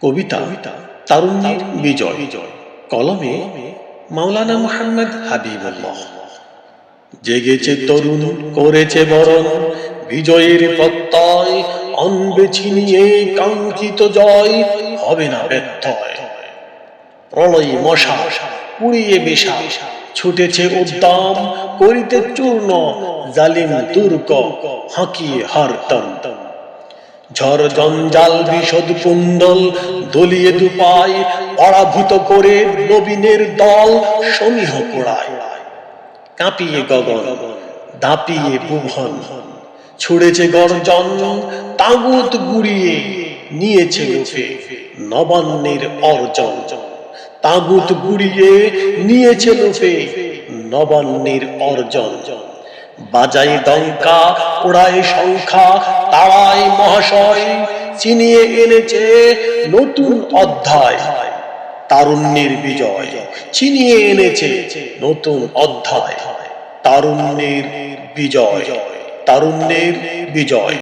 কবিতা তারুণ্যের বিজয়। কলমে মাওলানা মুহাম্মদ হাবিবুল্লাহ। জেগেছে তরুণ, করেছে বরণ, বিজয়ের প্রত্যয় অনবে ছিনিয়ে কাঙ্ক্ষিত জয়, হবে না ব্যত্যয়। প্রলয় মশা পুড়িয়ে বেশা ছুটেছে উদ্দাম, করিতে চূর্ণ, জালিম দুর্গ, হাঁকিয়ে হারতম। ঝড় জঞ্জাল বিষদ কুণ্ডল, দলিয়ে দুপায় পরাভূত করে নবীনের দল, সমীহ পোড়ায়। কাঁপিয়ে গগন, দাপিয়ে ভুবন ছুড়েছে গর্জন, তাগুত গুড়িয়ে নিয়েছে লোফে নবান্নের অর্জন। তাগুত গুড়িয়ে নিয়েছে লোফে নবান্নের অর্জন। বাজাই দঙ্কা ওড়ায় সংখ্যা তারাই মহাশয়, চিনিয়ে এনেছে নতুন অধ্যায়। তারুণ্যের বিজয়, চিনিয়ে এনেছে নতুন অধ্যায়। তারুণ্যের বিজয় তারুণ্যের বিজয়।